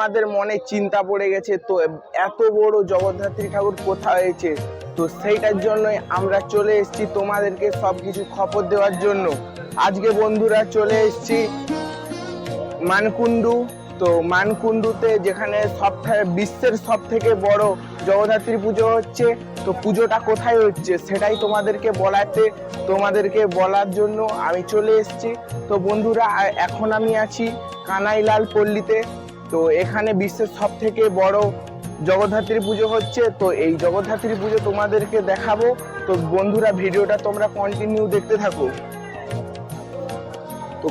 আমাদের মনে চিন্তা পড়ে গেছে, তো এত বড় জগদ্ধাত্রী ঠাকুর কোথায় হয়েছে? তো সেইটার জন্যই আমরা চলে এসেছি তোমাদেরকে সব কিছু খবর দেওয়ার জন্য। আজকে বন্ধুরা চলে এসেছি মানকুণ্ডু। তো মানকুণ্ডুতে যেখানে সব বিশ্বের সব থেকে বড় জগদ্ধাত্রী পুজো হচ্ছে, তো পুজোটা কোথায় হচ্ছে সেটাই তোমাদেরকে বলাতে, তোমাদেরকে বলার জন্য আমি চলে এসেছি। তো বন্ধুরা এখন আমি আছি কানাইলাল পল্লীতে। তো এখানে বিশ্বের সব থেকে বড় জগদ্ধাত্রী পুজো হচ্ছে, তো এই জগদ্ধাত্রী পুজো তোমাদেরকে দেখাবো। তো বন্ধুরা, ভিডিওটা তোমরা কন্টিনিউ দেখতে থাকো। তো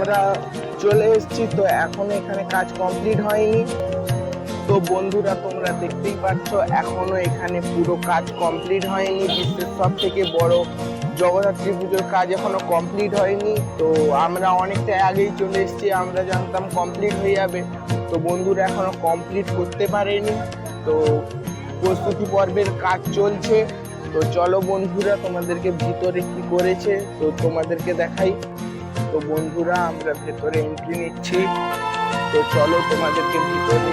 আমরা চলে এসেছি, তো এখনও এখানে কাজ কমপ্লিট হয়নি। তো বন্ধুরা, তোমরা দেখতেই পাচ্ছ, এখনও এখানে পুরো কাজ কমপ্লিট হয়নি। বিশ্বের সব থেকে বড় জগদ্ধাত্রী পুজোর কাজ এখনও কমপ্লিট হয়নি। তো আমরা অনেকটা আগেই চলে এসেছি, আমরা জানতাম কমপ্লিট হয়ে যাবে। তো বন্ধুরা, এখনও কমপ্লিট করতে পারেনি। তো প্রস্তুতি পর্বের কাজ চলছে। তো চলো বন্ধুরা, তোমাদেরকে ভিতরে কি করেছে, তো তোমাদেরকে দেখাই। তো বন্ধুরা, আমরা ভেতরে এন্ট্রি নিচ্ছি। তো চলো তোমাদেরকে ভিতরে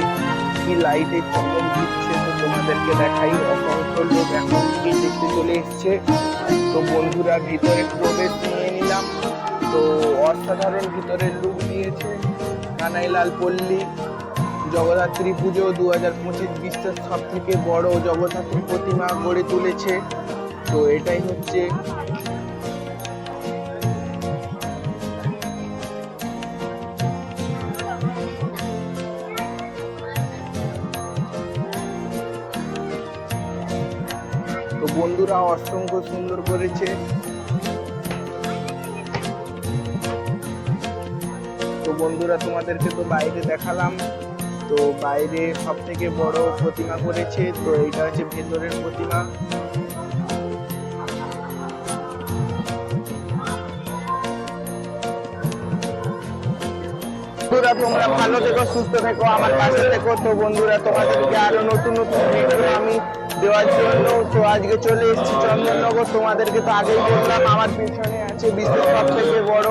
কি লাইটের চমক দিচ্ছে তো তোমাদেরকে দেখাই। অসংখ্য লোক এখন থেকে দেখতে চলে এসছে। তো বন্ধুরা, ভিতরে প্রবেশ নিয়ে নিলাম। তো অসাধারণ ভিতরের লুক দিয়েছে। কানাইলাল পল্লী, জগদ্ধাত্রী পুজো দু হাজার পঁচিশ বিশ্বের সব থেকে বড় জগদ্ধাত্রী প্রতিমা গড়ে তুলেছে। তো এটাই হচ্ছে বন্ধুরা অসংখ্য সুন্দর করেছে। তো বন্ধুরা, তোমাদেরকে তো বাইরে দেখালাম। তো বাইরে সব থেকে বড় প্রতিমা করেছে, তো এইটা হচ্ছে ভেতরের প্রতিমা। তোমরা ভালো থেকো, সুস্থ থেকো, আমার পাশে থেকো। তো বন্ধুরা, তোমাদেরকে আরও নতুন নতুন আমি দেওয়ার জন্য আজকে চলে এসেছি চন্দননগর। তোমাদেরকে তো আগেই বললাম, আমার পিছনে আছে বিশ্বের সব থেকে বড়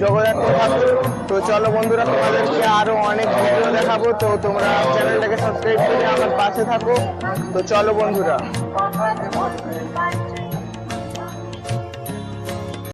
জগদ্ধাত্রী ঠাকুর। তো চলো বন্ধুরা, তোমাদেরকে আরও অনেক ভিডিও দেখাবো। তো তোমরা চ্যানেলটাকে সাবস্ক্রাইব করে আমার পাশে থাকো। তো চলো বন্ধুরা।